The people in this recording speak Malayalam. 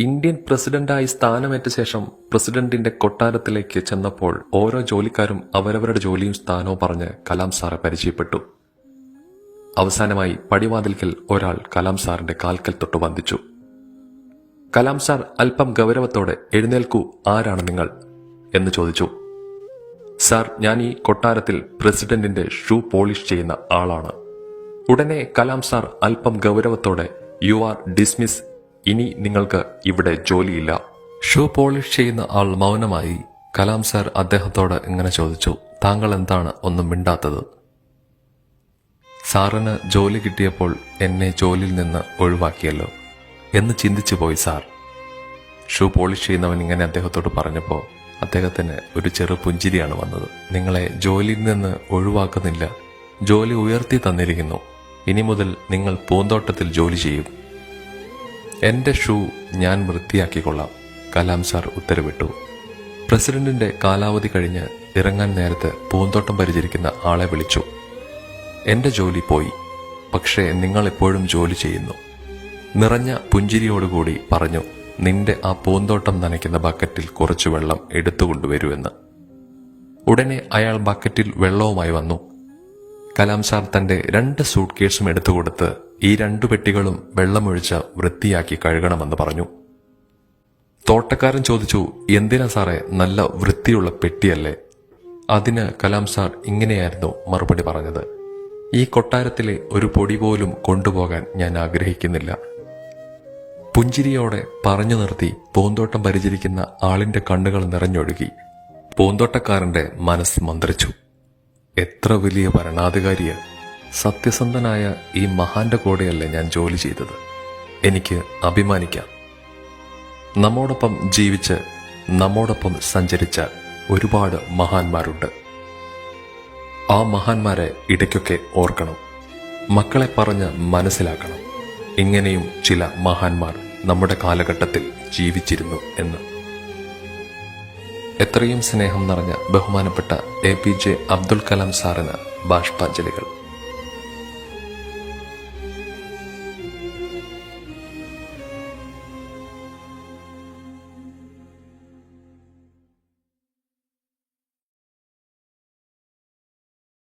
ഇന്ത്യൻ പ്രസിഡന്റായി സ്ഥാനമേറ്റ ശേഷം പ്രസിഡന്റിന്റെ കൊട്ടാരത്തിലേക്ക് ചെന്നപ്പോൾ ഓരോ ജോലിക്കാരും അവരവരുടെ ജോലിയും സ്ഥാനവും പറഞ്ഞ് കലാം സാറെ പരിചയപ്പെട്ടു. അവസാനമായി പടിവാതിൽക്കൽ ഒരാൾ കലാം സാറിന്റെ കാൽക്കൽ തൊട്ട് വന്ദിച്ചു. കലാം സാർ അല്പം ഗൗരവത്തോടെ എഴുന്നേൽക്കൂ ആരാണ് നിങ്ങൾ? എന്ന് ചോദിച്ചു. സാർ ഞാൻ ഈ കൊട്ടാരത്തിൽ പ്രസിഡന്റിന്റെ ഷൂ പോളിഷ് ചെയ്യുന്ന ആളാണ്. ഉടനെ കലാം സാർ അല്പം ഗൗരവത്തോടെ യു ആർ ഡിസ്മിസ് ഇനി നിങ്ങൾക്ക് ഇവിടെ ജോലിയില്ല. ഷൂ പോളിഷ് ചെയ്യുന്ന ആൾ മൗനമായി. കലാം സാർ അദ്ദേഹത്തോട് ഇങ്ങനെ ചോദിച്ചു താങ്കൾ എന്താണ് ഒന്നും മിണ്ടാത്തത്? സാറിന് ജോലി കിട്ടിയപ്പോൾ എന്നെ ജോലിയിൽ നിന്ന് ഒഴിവാക്കിയല്ലോ. എന്ന് ചിന്തിച്ചു പോയി സാർ. ഷൂ പോളിഷ് ചെയ്യുന്നവൻ ഇങ്ങനെ അദ്ദേഹത്തോട് പറഞ്ഞപ്പോൾ അദ്ദേഹത്തിന് ഒരു ചെറു പുഞ്ചിരിയാണ് വന്നത്. നിങ്ങളെ ജോലിയിൽ നിന്ന് ഒഴിവാക്കുന്നില്ല. ജോലി ഉയർത്തി തന്നിരിക്കുന്നു. ഇനി മുതൽ നിങ്ങൾ പൂന്തോട്ടത്തിൽ ജോലി ചെയ്യും. എന്റെ ഷൂ ഞാൻ വൃത്തിയാക്കിക്കൊള്ളാം കലാം സാർ ഉത്തരവിട്ടു. പ്രസിഡന്റിന്റെ കാലാവധി കഴിഞ്ഞ് ഇറങ്ങാൻ നേരത്ത് പൂന്തോട്ടം പരിചരിക്കുന്ന ആളെ വിളിച്ചു. എന്റെ ജോലി പോയി പക്ഷേ നിങ്ങൾ എപ്പോഴും ജോലി ചെയ്യുന്നു. നിറഞ്ഞ പുഞ്ചിരിയോടുകൂടി പറഞ്ഞു നിന്റെ ആ പൂന്തോട്ടം നനയ്ക്കുന്ന ബക്കറ്റിൽ കുറച്ച് വെള്ളം എടുത്തുകൊണ്ടുവരുമെന്ന് ഉടനെ അയാൾ ബക്കറ്റിൽ വെള്ളവുമായി വന്നു. കലാം സാർ തന്റെ രണ്ട് സൂട്ട് കേസും എടുത്തുകൊടുത്ത് ഈ രണ്ടു പെട്ടികളും വെള്ളമൊഴിച്ച് വൃത്തിയാക്കി കഴുകണമെന്ന് പറഞ്ഞു. തോട്ടക്കാരൻ ചോദിച്ചു എന്തിനാ സാറേ നല്ല വൃത്തിയുള്ള പെട്ടിയല്ലേ? അതിന് കലാം സാർ ഇങ്ങനെയായിരുന്നു മറുപടി പറഞ്ഞത്. ഈ കൊട്ടാരത്തിലെ ഒരു പൊടി പോലും കൊണ്ടുപോകാൻ ഞാൻ ആഗ്രഹിക്കുന്നില്ല. പുഞ്ചിരിയോടെ പറഞ്ഞു നിർത്തി പൂന്തോട്ടം പരിചരിക്കുന്ന ആളിന്റെ കണ്ണുകൾ നിറഞ്ഞൊഴുകി. പൂന്തോട്ടക്കാരന്റെ മനസ്സ് മന്ത്രിച്ചു. എത്ര വലിയ ഭരണാധികാരിയ സത്യസന്ധനായ ഈ മഹാന്റെ കൂടെയല്ലേ ഞാൻ ജോലി ചെയ്തത്? എനിക്ക് അഭിമാനിക്കാം. നമ്മോടൊപ്പം ജീവിച്ച് നമ്മോടൊപ്പം സഞ്ചരിച്ച ഒരുപാട് മഹാന്മാരുണ്ട്. ആ മഹാന്മാരെ ഇടയ്ക്കൊക്കെ ഓർക്കണം. മക്കളെ പറഞ്ഞ് മനസ്സിലാക്കണം. ഇങ്ങനെയും ചില മഹാന്മാർ നമ്മുടെ കാലഘട്ടത്തിൽ ജീവിച്ചിരുന്നു എന്ന്. എത്രയും സ്നേഹം നിറഞ്ഞ ബഹുമാനപ്പെട്ട A P J Abdul Kalam സാറിന് ബാഷ്പാഞ്ജലികൾ.